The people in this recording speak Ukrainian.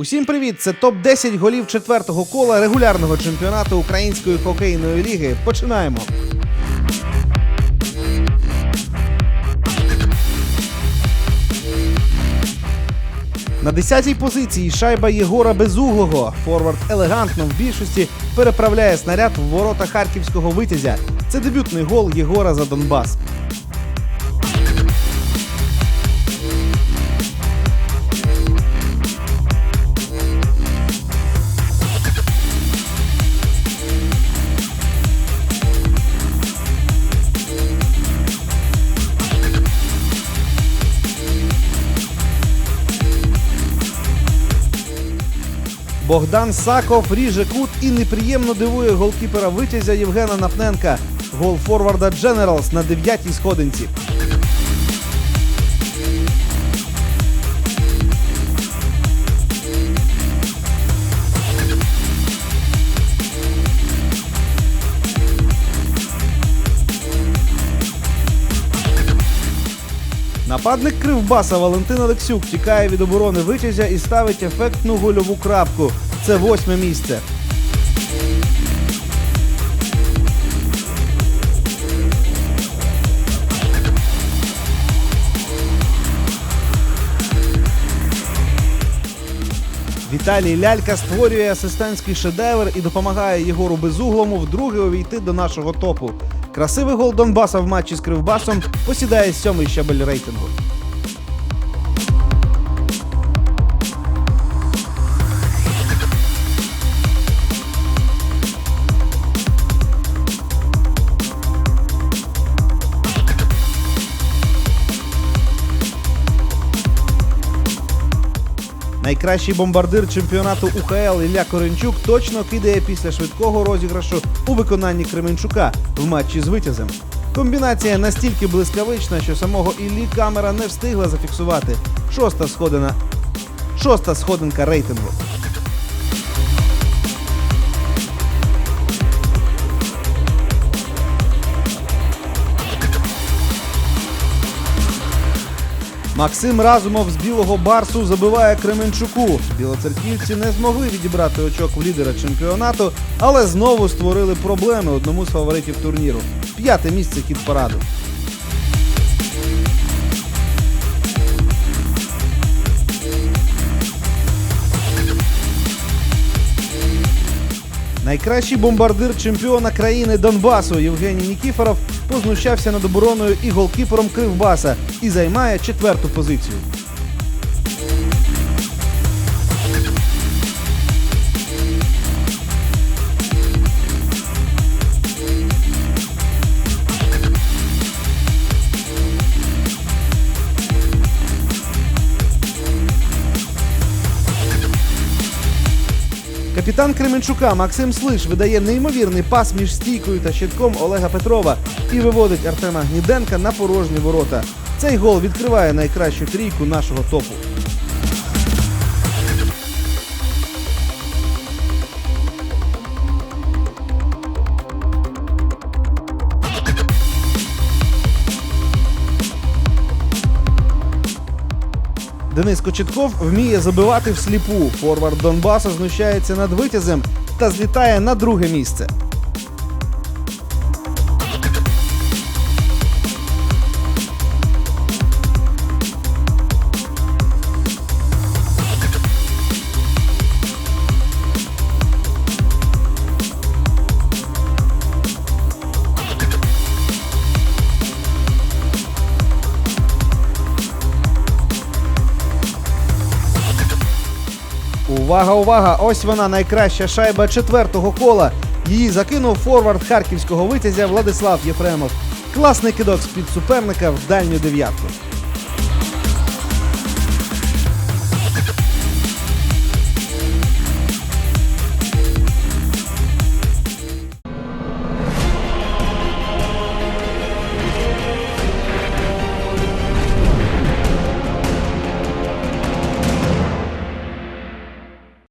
Усім привіт! Це топ 10 голів четвертого кола регулярного чемпіонату Української хокейної ліги. Починаємо. На 10-й позиції шайба Єгора Безуглого. Форвард елегантно в більшості переправляє снаряд в ворота харківського витязя. Це дебютний гол Єгора за Донбас. Богдан Саков ріже кут і неприємно дивує голкіпера витязя Євгена Напненка. Гол форварда Дженералс на дев'ятій сходинці. Нападник Кривбаса Валентин Олексюк тікає від оборони витязя і ставить ефектну гольову крапку. Це восьме місце. Віталій Лялька створює асистентський шедевр і допомагає Єгору Безуглому вдруге увійти до нашого топу. Красивий гол Донбаса в матчі з Кривбасом посідає сьомий щабель рейтингу. Найкращий бомбардир чемпіонату УХЛ Ілля Коренчук точно кидає після швидкого розіграшу у виконанні Кременчука в матчі з витязем. Комбінація настільки блискавична, що самого Іллі камера не встигла зафіксувати. Шоста сходина. Шоста сходинка рейтингу. Максим Разумов з білого барсу забиває Кременчуку. Білоцерківці не змогли відібрати очок в лідера чемпіонату, але знову створили проблеми одному з фаворитів турніру. П'яте місце хід параду. Найкращий бомбардир чемпіона країни Донбасу Євгеній Нікіфоров познущався над обороною і голкіпером Кривбаса і займає четверту позицію. Капітан Кременчука Максим Слиш видає неймовірний пас між стійкою та щитком Олега Петрова і виводить Артема Гніденка на порожні ворота. Цей гол відкриває найкращу трійку нашого топу. Денис Кочетков вміє забивати всліпу. Форвард Донбасу знущається над витязем та злітає на друге місце. Увага, увага! Ось вона найкраща шайба четвертого кола. Її закинув форвард харківського витязя Владислав Єфремов. Класний кидок з-під суперника в дальню дев'ятку.